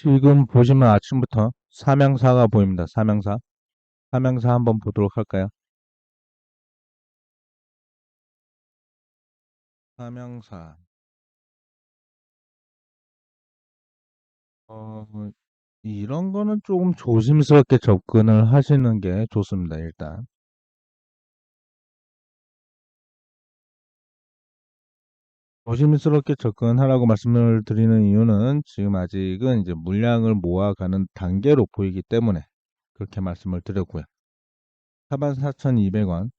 지금 보시면 아침부터 삼양사가 보입니다. 삼양사. 삼양사 한번 보도록 할까요? 삼양사. 어, 이런 거는 조금 조심스럽게 접근을 하시는 게 좋습니다. 일단. 조심스럽게 접근하라고 말씀을 드리는 이유는 지금 아직은 이제 물량을 모아가는 단계로 보이기 때문에 그렇게 말씀을 드렸고요. 44,200원.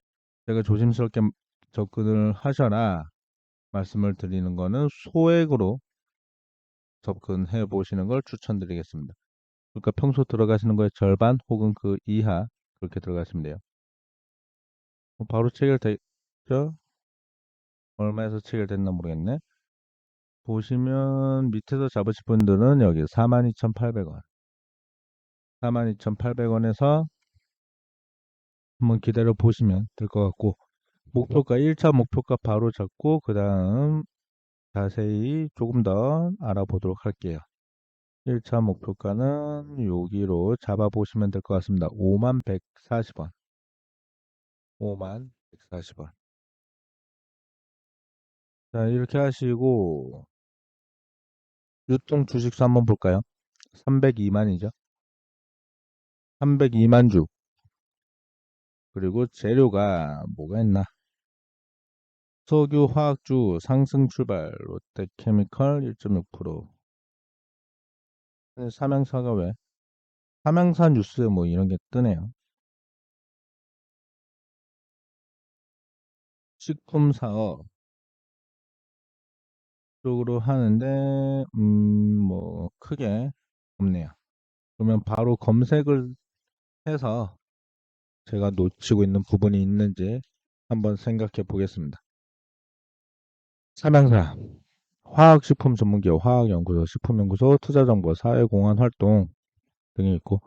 제가 조심스럽게 접근을 하셔라 말씀을 드리는 거는 소액으로 접근해 보시는 걸 추천드리겠습니다. 그러니까 평소 들어가시는 거의 절반 혹은 그 이하 그렇게 들어가시면 돼요. 뭐 바로 체결되죠? 얼마에서 체결됐나 모르겠네. 보시면 밑에서 잡으실 분들은 여기 42,800원. 42,800원에서 한번 기다려 보시면 될 것 같고 목표가 1차 목표가 바로 잡고 그 다음 자세히 조금 더 알아보도록 할게요. 1차 목표가는 여기로 잡아보시면 될 것 같습니다. 5만 140원. 5만 140원. 자, 이렇게 하시고, 유통 주식수 한번 볼까요? 302만이죠. 302만 주. 그리고 재료가 뭐가 있나? 석유, 화학주 상승 출발, 롯데케미컬 1.6%. 삼양사가 왜? 삼양사 뉴스에 뭐 이런 게 뜨네요. 식품 사업 쪽으로 하는데 음 뭐 크게 없네요. 그러면 바로 검색을 해서 제가 놓치고 있는 부분이 있는지 한번 생각해 보겠습니다. 삼양사 화학식품 전문기업 화학연구소 식품연구소 투자정보 사회공헌 활동 등이 있고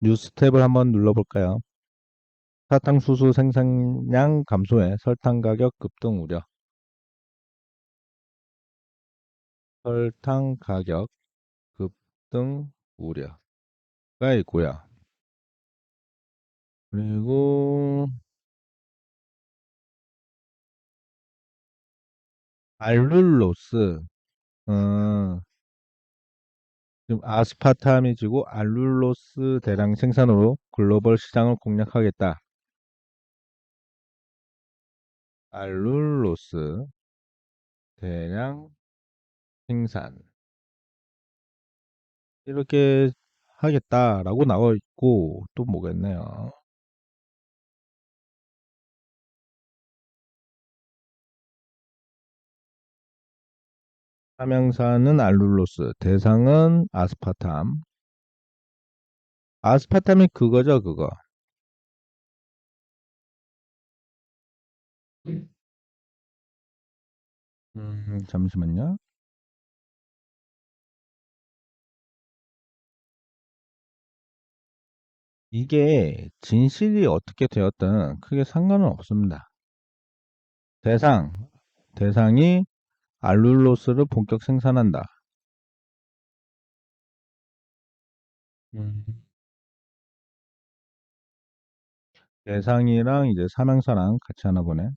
뉴스 탭을 한번 눌러볼까요? 사탕수수 생산량 감소에 설탕 가격 급등 우려 설탕 가격 급등 우려가 있고요. 그리고 알룰로스 어, 지금 아스파탐이 지고 알룰로스 대량 생산으로 글로벌 시장을 공략하겠다. 알룰로스 대량 생산 이렇게 하겠다라고 나와 있고 또 뭐가 있네요. 함양사는 알룰로스, 대상은 아스파탐. 아스파탐이 그거죠, 그거. 음, 잠시만요. 이게 진실이 어떻게 되었든 크게 상관은 없습니다. 대상, 대상이 알룰로스를 본격 생산한다. 음. 대상이랑 이제 삼양사랑 같이 하나 보네.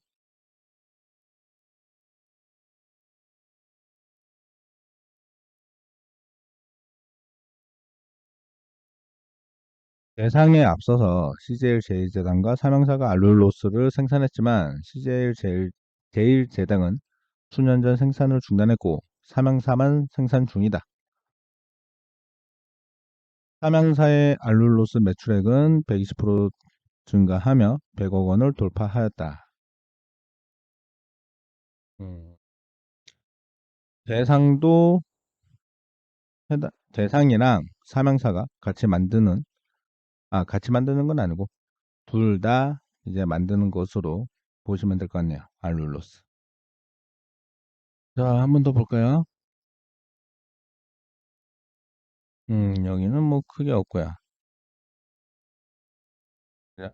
대상에 앞서서 CJL 제1재단과 삼양사가 알룰로스를 생산했지만 CJL 제1, 제1재단은 수년 전 생산을 중단했고 삼양사만 생산 중이다. 삼양사의 알룰로스 매출액은 120% 증가하며 100억 원을 돌파하였다. 음. 대상도 대상이랑 삼양사가 같이 만드는 아 같이 만드는 건 아니고 둘다 이제 만드는 것으로 보시면 될 것 같네요. 알룰로스. 자, 한 번 더 볼까요? 음, 여기는 뭐 크게 없고요. 자.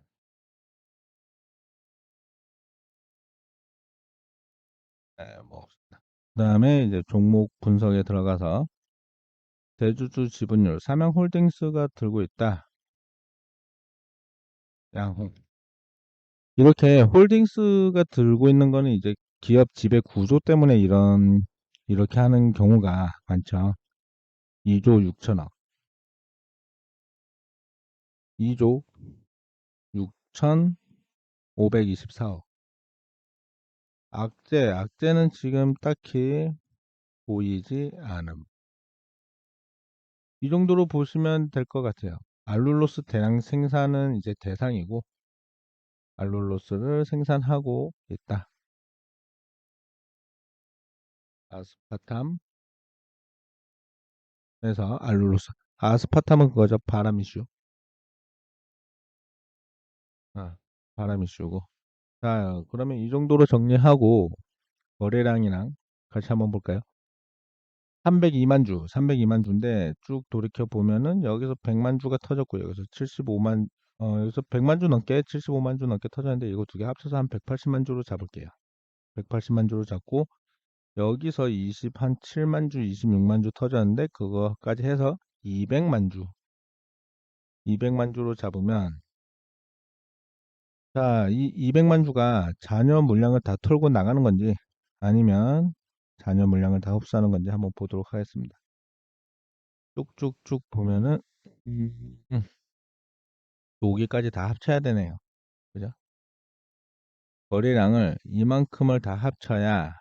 네, 뭐 없습니다. 그 다음에 이제 종목 분석에 들어가서 대주주 지분율 삼양홀딩스가 들고 있다. 양홍. 이렇게 홀딩스가 들고 있는 거는 이제 기업 지배 구조 때문에 이런 이렇게 하는 경우가 많죠. 2조 6천억. 2조 6,524억. 악재, 악재는 지금 딱히 보이지 않음. 이 정도로 보시면 될 것 같아요. 알룰로스 대량 생산은 이제 대상이고, 알룰로스를 생산하고 있다. 아스파탐 에서 알룰로스. 아스파탐은 그거죠. 바람 이슈. 아, 바람 이슈고. 자, 그러면 이 정도로 정리하고 거래량이랑 같이 한번 볼까요? 302만 주, 302만 주인데 쭉 돌이켜 보면은 여기서 100만 주가 터졌고 여기서 75만 어 여기서 100만 주 넘게 75만 주 넘게 터졌는데 이거 두 개 합쳐서 한 180만 주로 잡을게요. 180만 주로 잡고 여기서 20 한 7만 주, 26만 주 터졌는데 그거까지 해서 200만 주. 200만 주로 잡으면 자, 이 200만 주가 잔여 물량을 다 털고 나가는 건지 아니면 잔여 물량을 다 흡수하는 건지 한번 보도록 하겠습니다. 쭉쭉쭉 보면은 음, 여기까지 다 합쳐야 되네요. 그죠? 거래량을 이만큼을 다 합쳐야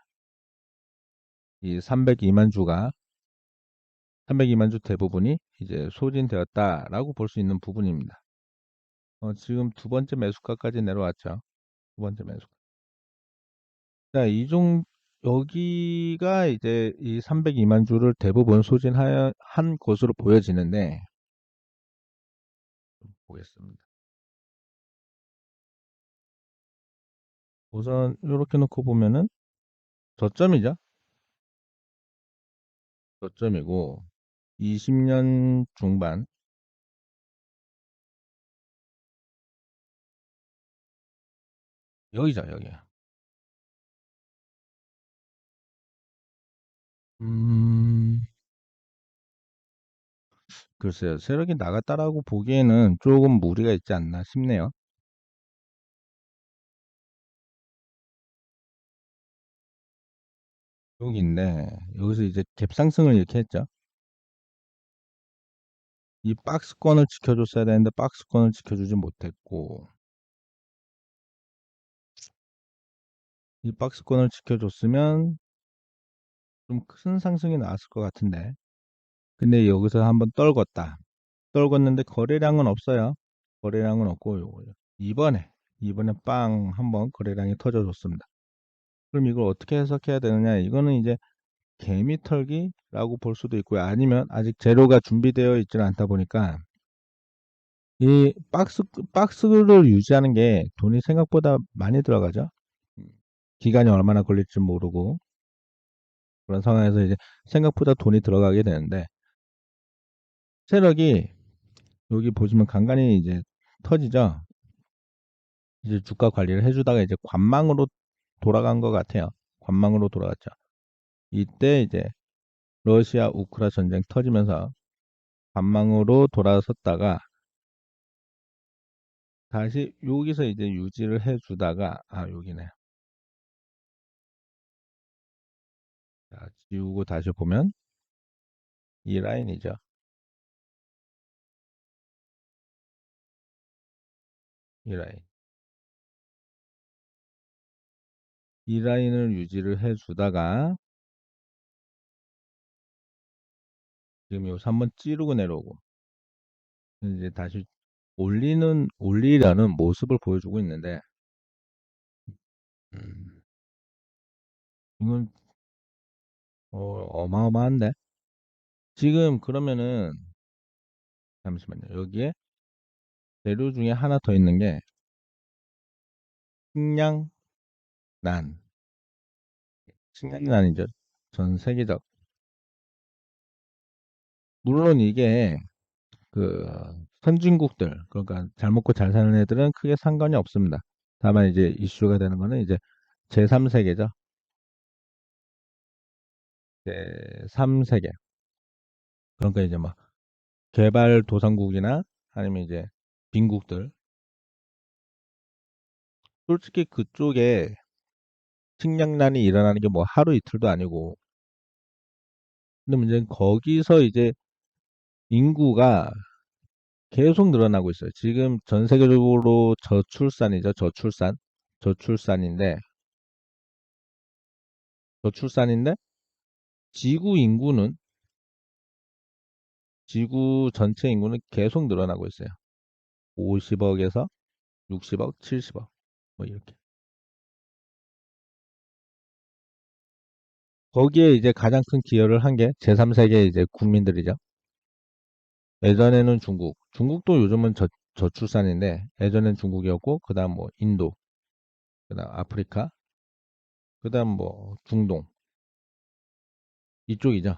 이 302만 주가 302만 주 대부분이 이제 소진되었다라고 볼 수 있는 부분입니다. 어, 지금 두 번째 매수가까지 내려왔죠. 두 번째 매수가. 자, 이종 여기가 이제 이 302만 주를 대부분 소진한 것으로 보여지는데 좀 보겠습니다. 우선 이렇게 놓고 보면은 저점이죠. 저점이고 20년 중반 여기죠, 여기. 음, 글쎄요. 세력이 나갔다라고 보기에는 조금 무리가 있지 않나 싶네요. 여기인데, 여기서 이제 갭상승을 이렇게 했죠. 이 박스권을 지켜줬어야 되는데, 박스권을 지켜주지 못했고, 이 박스권을 지켜줬으면 좀 큰 상승이 나왔을 것 같은데, 근데 여기서 한번 떨궜다. 떨궜는데 거래량은 없어요. 거래량은 없고 요거 이번에 이번에 빵 한번 거래량이 터져줬습니다. 그럼 이걸 어떻게 해석해야 되느냐? 이거는 이제 개미 털기라고 볼 수도 있고요. 아니면 아직 재료가 준비되어 있지는 않다 보니까 이 박스 박스를 유지하는 게 돈이 생각보다 많이 들어가죠. 기간이 얼마나 걸릴지 모르고 그런 상황에서 이제 생각보다 돈이 들어가게 되는데 세력이 여기 보시면 간간히 이제 터지죠. 이제 주가 관리를 해주다가 이제 관망으로 돌아간 것 같아요. 관망으로 돌아갔죠. 이때 이제 러시아 우크라 전쟁 터지면서 관망으로 돌아섰다가 다시 여기서 이제 유지를 해주다가 아 여기네. 자 지우고 다시 보면 이 라인이죠. 이 라인. 이 라인을 유지를 해주다가 지금 여기서 한번 찌르고 내려오고 이제 다시 올리는 올리려는 모습을 보여주고 있는데 음, 이건 어, 어마어마한데? 지금 그러면은 잠시만요. 여기에 재료 중에 하나 더 있는 게 식량 난. 식량난이죠. 전 세계적. 물론 이게 그 선진국들 그러니까 잘 먹고 잘 사는 애들은 크게 상관이 없습니다. 다만 이제 이슈가 되는 거는 이제 제3세계죠. 제3세계. 그러니까 이제 막 개발 도상국이나 아니면 이제 빈국들 솔직히 그쪽에 식량난이 일어나는 게 뭐 하루 이틀도 아니고 근데 문제는 거기서 이제 인구가 계속 늘어나고 있어요. 지금 전 세계적으로 저출산이죠. 저출산. 저출산인데 저출산인데 지구 인구는 지구 전체 인구는 계속 늘어나고 있어요. 50억에서 60억, 70억 뭐 이렇게. 거기에 이제 가장 큰 기여를 한 게 제3세계 이제 국민들이죠. 예전에는 중국, 중국도 요즘은 저, 저출산인데 예전엔 중국이었고 그다음 뭐 인도, 그다음 아프리카, 그다음 뭐 중동 이쪽이죠.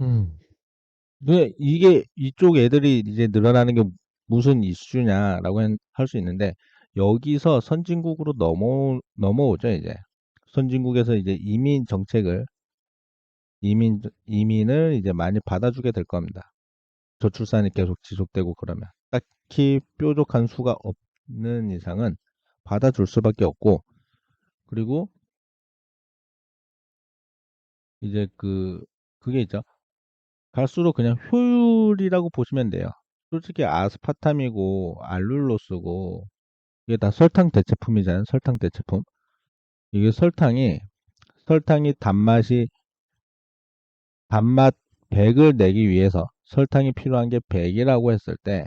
음. 근데 이게 이쪽 애들이 이제 늘어나는 게 무슨 이슈냐라고 할수 있는데 여기서 선진국으로 넘어 넘어오죠 이제 선진국에서 이제 이민 정책을 이민 이민을 이제 많이 받아주게 될 겁니다. 저출산이 계속 지속되고 그러면 딱히 뾰족한 수가 없는 이상은 받아줄 수밖에 없고 그리고 이제 그 그게 있죠. 갈수록 그냥 효율이라고 보시면 돼요. 솔직히 아스파탐이고 알룰로스고 이게 다 설탕 대체품이잖아요. 설탕 대체품. 이게 설탕이 설탕이 단맛이 단맛 100을 내기 위해서 설탕이 필요한 게 100이라고 했을 때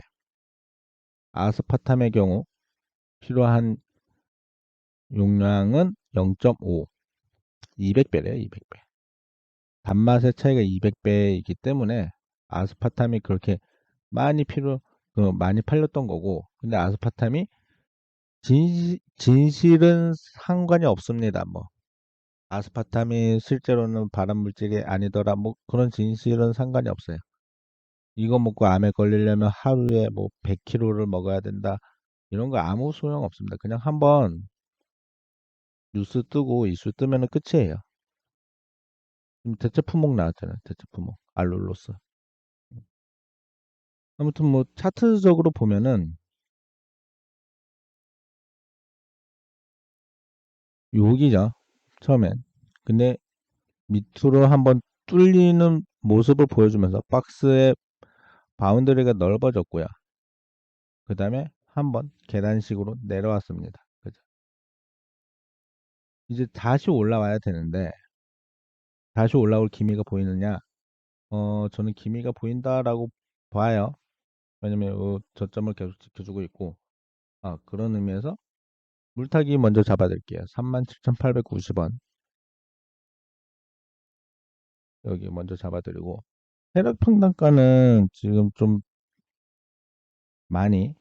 아스파탐의 경우 필요한 용량은 0.5 200배래요. 200배. 단맛의 차이가 200배이기 때문에 아스파탐이 그렇게 많이 필요 그 많이 팔렸던 거고 근데 아스파탐이 진, 진실은 상관이 없습니다. 뭐 아스파탐이 실제로는 발암 물질이 아니더라 뭐 그런 진실은 상관이 없어요. 이거 먹고 암에 걸리려면 하루에 뭐 100kg를 먹어야 된다. 이런 거 아무 소용 없습니다. 그냥 한번 뉴스 뜨고 이슈 뜨면은 끝이에요. 지금 대체 품목 나왔잖아요. 대체 품목 알룰로스. 아무튼 뭐 차트적으로 보면은 여기죠. 처음엔. 근데 밑으로 한번 뚫리는 모습을 보여주면서 박스의 바운더리가 넓어졌고요. 그 다음에 한번 계단식으로 내려왔습니다. 그죠? 이제 다시 올라와야 되는데 다시 올라올 기미가 보이느냐? 어, 저는 기미가 보인다라고 봐요. 왜냐면 요 저점을 계속 지켜주고 있고 아, 그런 의미에서 물타기 먼저 잡아드릴게요. 37,890원 여기 먼저 잡아드리고 세력 평단가는 지금 좀 많이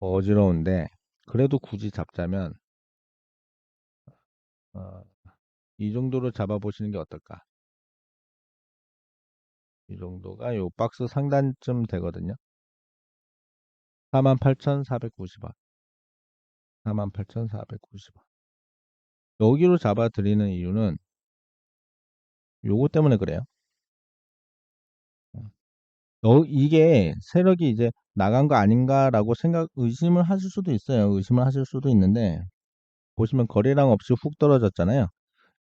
어지러운데 그래도 굳이 잡자면 어, 이 정도로 잡아 보시는 게 어떨까? 이 정도가 요 박스 상단쯤 되거든요. 48,490원. 48,490원. 여기로 잡아 드리는 이유는 요거 때문에 그래요. 어, 이게 세력이 이제 나간 거 아닌가라고 생각, 의심을 하실 수도 있어요. 의심을 하실 수도 있는데, 보시면 거래량 없이 훅 떨어졌잖아요.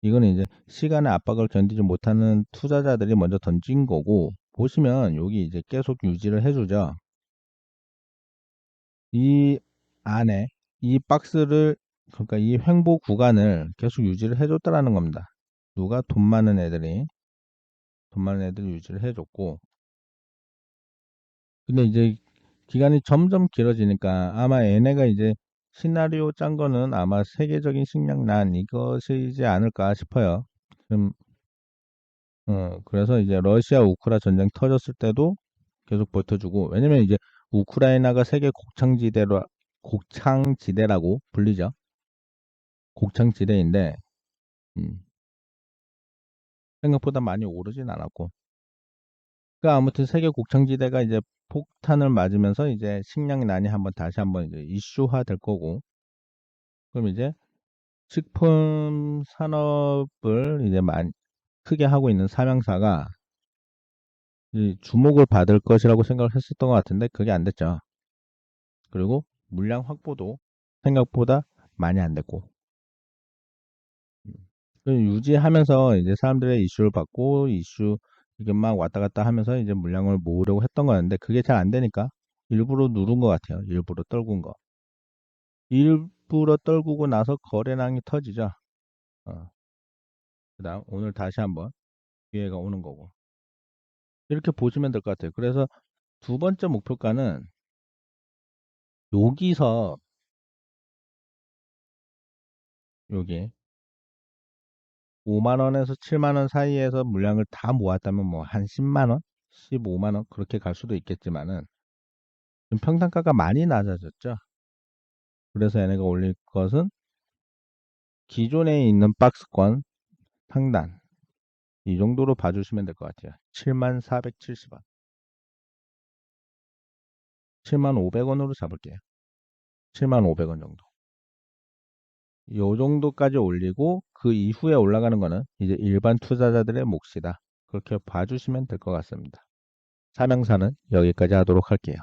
이거는 이제 시간의 압박을 견디지 못하는 투자자들이 먼저 던진 거고, 보시면 여기 이제 계속 유지를 해주죠. 이 안에 이 박스를 그러니까 이 횡보 구간을 계속 유지를 해줬다라는 겁니다. 누가 돈 많은 애들이 돈 많은 애들이 유지를 해줬고 근데 이제 기간이 점점 길어지니까 아마 얘네가 이제 시나리오 짠 거는 아마 세계적인 식량난 이것이지 않을까 싶어요. 좀 어, 그래서 이제 러시아 우크라 전쟁 터졌을 때도 계속 버텨주고 왜냐면 이제 우크라이나가 세계 곡창지대로 곡창지대라고 불리죠. 곡창지대인데 음, 생각보다 많이 오르진 않았고 아무튼 세계 곡창지대가 이제 폭탄을 맞으면서 이제 식량난이 한번 다시 한번 이제 이슈화 될 거고. 그럼 이제 식품 산업을 이제 많이 크게 하고 있는 삼양사가 이 주목을 받을 것이라고 생각을 했었던 것 같은데 그게 안 됐죠. 그리고 물량 확보도 생각보다 많이 안 됐고. 음, 유지하면서 이제 사람들의 이슈를 받고 이슈 이게 막 왔다 갔다 하면서 이제 물량을 모으려고 했던 거였는데 그게 잘 안 되니까 일부러 누른 것 같아요. 일부러 떨군 거. 일부러 떨구고 나서 거래량이 터지죠. 어. 그다음 오늘 다시 한번 기회가 오는 거고 이렇게 보시면 될 것 같아요. 그래서 두 번째 목표가는 여기서 여기 5만원에서 7만원 사이에서 물량을 다 모았다면 뭐 한 10만원, 15만원 그렇게 갈 수도 있겠지만은 지금 평단가가 많이 낮아졌죠. 그래서 얘네가 올릴 것은 기존에 있는 박스권 상단 이 정도로 봐주시면 될 것 같아요. 7만 470원 7만 500원으로 잡을게요. 7만 500원 정도. 요 정도까지 올리고 그 이후에 올라가는 거는 이제 일반 투자자들의 몫이다. 그렇게 봐주시면 될 것 같습니다. 사명사는 여기까지 하도록 할게요.